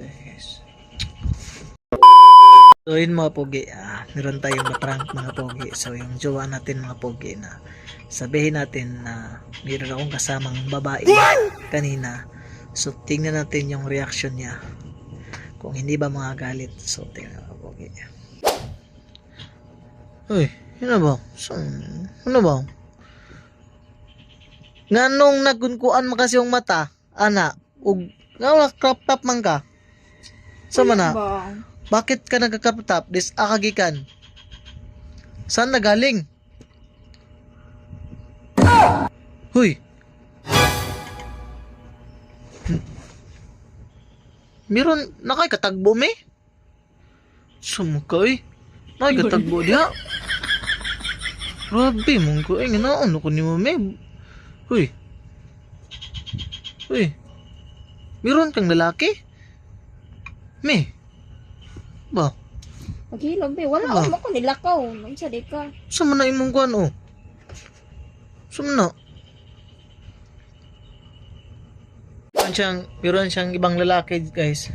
Guys. So yun mga pogi, ah, meron tayong na-prank mga pogi. So yung jowa natin mga pogi na sabihin natin na meron akong kasamang babae kanina. So tingnan natin yung reaction niya. Kung hindi ba mga galit. So tingnan mga pogi. Uy, ano ba? So, ano ba? Nga nung nagunkuan mo kasi yung mata, ana, ug nga wala crop top man ka. Sa mana? Ba? Bakit ka nagka-crop top? Dis akagikan. Saan na galing? Huy. Meron nakay katagbo me? Sumukay. Nakay katagbo diha. Grabe mong ko nga ano ko ni mo me. Huy. Huy. Meron kang lalaki? Me. Ba, Maghilog, be. Wala Ah. ako mo ko nilakaw. Nansa di ka. sa man na imong kuan oh? Sa man na? Meron siyang, meron siyang ibang lalaki guys.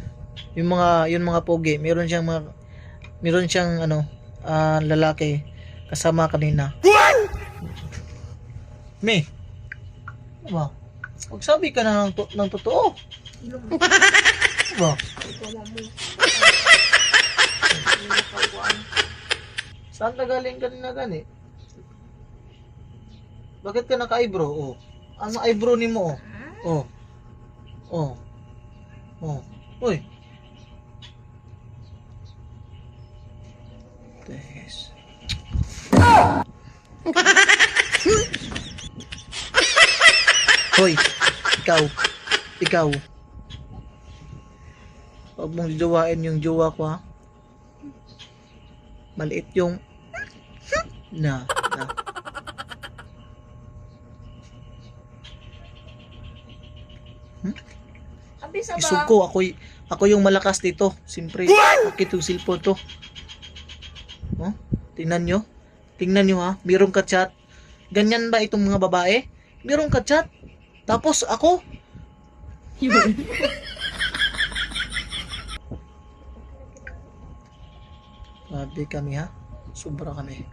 Yung mga, yung mga pogi, meron siyang mga, meron siyang ano, ah, lalaki kasama kanina. Me. Ba? Magsabi ka na ng, to- ng totoo. Ba? Saan ka galing kanina gani? Bakit ka naka-eyebrow? Oh. Ano eyebrow ni mo? Oh. Oh. Oh. Oh. Uy. Thanks. Hoy, ikaw. Ikaw. Huwag mong jowain yung jowa ko ha. Maliit yung na, na. Ba? Isuko ako y- ako yung malakas dito. Siyempre, bakit yung cellphone to? Oh, tingnan nyo. Tingnan nyo ha. Meron ka chat. Ganyan ba itong mga babae? Meron ka chat. Tapos ako, Grabe kami ha. Sobra kami.